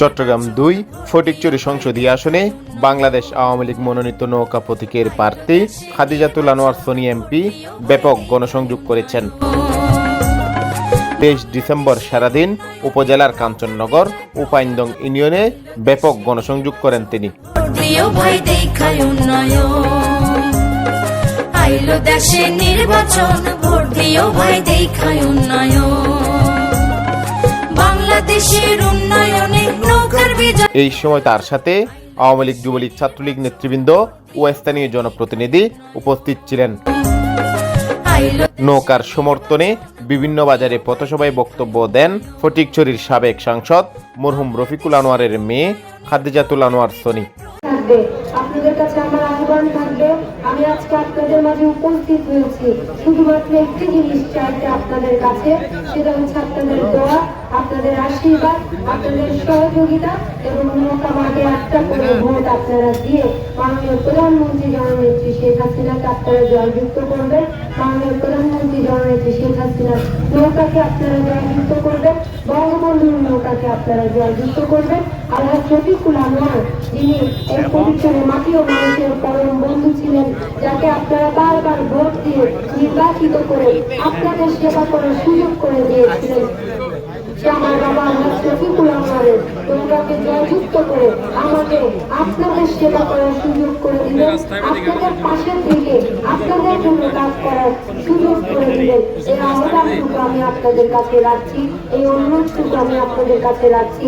চট্টগ্রাম দুই ফটিকচুরি সংসদীয় আসনে বাংলাদেশ আওয়ামী লীগ মনোনীত নৌকা প্রতীকের প্রার্থী খাদিজাতুল আনোয়ার সোনি এমপি ব্যাপক গণসংযোগ করেছেন। তেইশ ডিসেম্বর সারাদিন উপজেলার কাঞ্চননগর উপাইন্দং ইউনিয়নে ব্যাপক গণসংযোগ করেন তিনি। দেশে নির্বাচন ভোট দিও ভাই দেখায় উন্নয়ন। বাংলাদেশের উন্নয়নে নৌকার বিজয়। এই সময় তার সাথে আওয়ামী লীগ যুবলীগ ছাত্রলীগ নেতৃবৃন্দ ও স্থানীয় জনপ্রতিনিধি উপস্থিত ছিলেন। নৌকার সমর্থনে বিভিন্ন বাজারে পথসভায় বক্তব্য দেন ফটিকছড়ির সাবেক সাংসদ মরহুম রফিকুল আনোয়ারের মেয়ে খাদিজাতুল আনোয়ার সনি। থাকবে। আপনাদের কাছে আমার আহ্বান থাকবে, আমি আজকে আপনাদের মাঝে উপস্থিত হয়েছি। শুধুমাত্র একটি জিনিস চাইতে আপনাদের কাছে, সেটা হচ্ছে আপনাদের দোয়া, আপনাদের আশীর্বাদ, আপনাদের সহযোগিতা এবং নৌকা মাঠে একটা করে ভোট আপনারা দিয়ে মাননীয় প্রধানমন্ত্রী জননেত্রী শেখ হাসিনাকে আপনারা জয়যুক্ত করবেন। মাননীয় প্রধানমন্ত্রী জননেত্রী শেখ হাসিনার নৌকাকে আপনারা জয়যুক্ত করবেন। বঙ্গবন্ধুর নৌকাকে আপনারা জয়যুক্ত করবেন। আল্লাহ শফিকুল আনোয়ার যিনি এই পবিত্র মাটি ও মানুষের পরম বন্ধু ছিলেন যাকে আপনারা বারবার ভোট দিয়ে নির্বাচিত করে আপনাদের সেবা করার সুযোগ করে দিয়েছিলেন। আমার বাবা নৌকাকে জয়যুক্ত করে আমাকে আপনাদের সেবা করার সুযোগ করে দিলেন। আপনাদের পাশে থেকে আপনাদের জন্য কাজ করার সুযোগ করে দিলেন। এই আহ্বানটুকু আমি আপনাদের কাছে রাখছি এই অনুরোধটুকু আমি আপনাদের কাছে রাখছি।